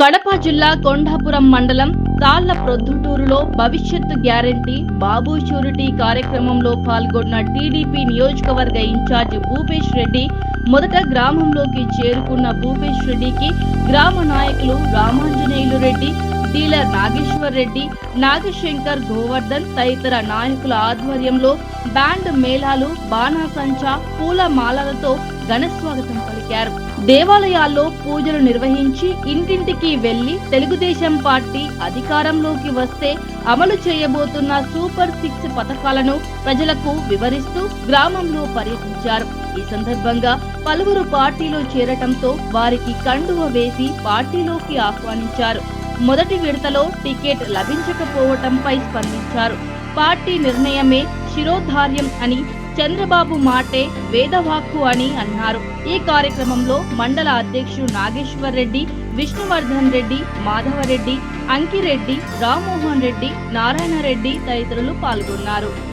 కడప జిల్లా కొండాపురం మండలం తాళ్ళ ప్రొద్దుటూరులో భవిష్యత్తు గ్యారంటీ బాబు షూరిటీ కార్యక్రమంలో పాల్గొన్న టీడీపీ నియోజకవర్గ ఇన్ఛార్జ్ భూపేష్ రెడ్డి మొదట గ్రామంలోకి చేరుకున్న భూపేష్ రెడ్డికి గ్రామ నాయకులు రామాంజనేయులు రెడ్డి డీలర్ నాగేశ్వర్ రెడ్డి నాగశంకర్ గోవర్ధన్ తదితర నాయకుల ఆధ్వర్యంలో బ్యాండ్ మేళాలు బాణాసంచా పూల మాలలతో ఘనస్వాగతం పలికారు. దేవాలయాల్లో పూజలు నిర్వహించి ఇంటింటికి వెళ్ళి తెలుగుదేశం పార్టీ అధికారంలోకి వస్తే అమలు చేయబోతున్న సూపర్ సిక్స్ పథకాలను ప్రజలకు వివరిస్తూ గ్రామంలో పర్యటించారు. ఈ సందర్భంగా పలువురు పార్టీలో చేరటంతో వారికి కండువ వేసి పార్టీలోకి ఆహ్వానించారు. మొదటి విడతలో టికెట్ లభించకపోవటంపై స్పందించారు. పార్టీ నిర్ణయమే శిరోధార్యం అని చంద్రబాబు మాటే వేదవాక్కు అని అన్నారు. ఈ కార్యక్రమంలో మండల అధ్యక్షుడు నాగేశ్వర్ రెడ్డి విష్ణువర్ధన్ రెడ్డి మాధవరెడ్డి అంకిరెడ్డి రామ్మోహన్ రెడ్డి నారాయణ రెడ్డి తదితరులు పాల్గొన్నారు.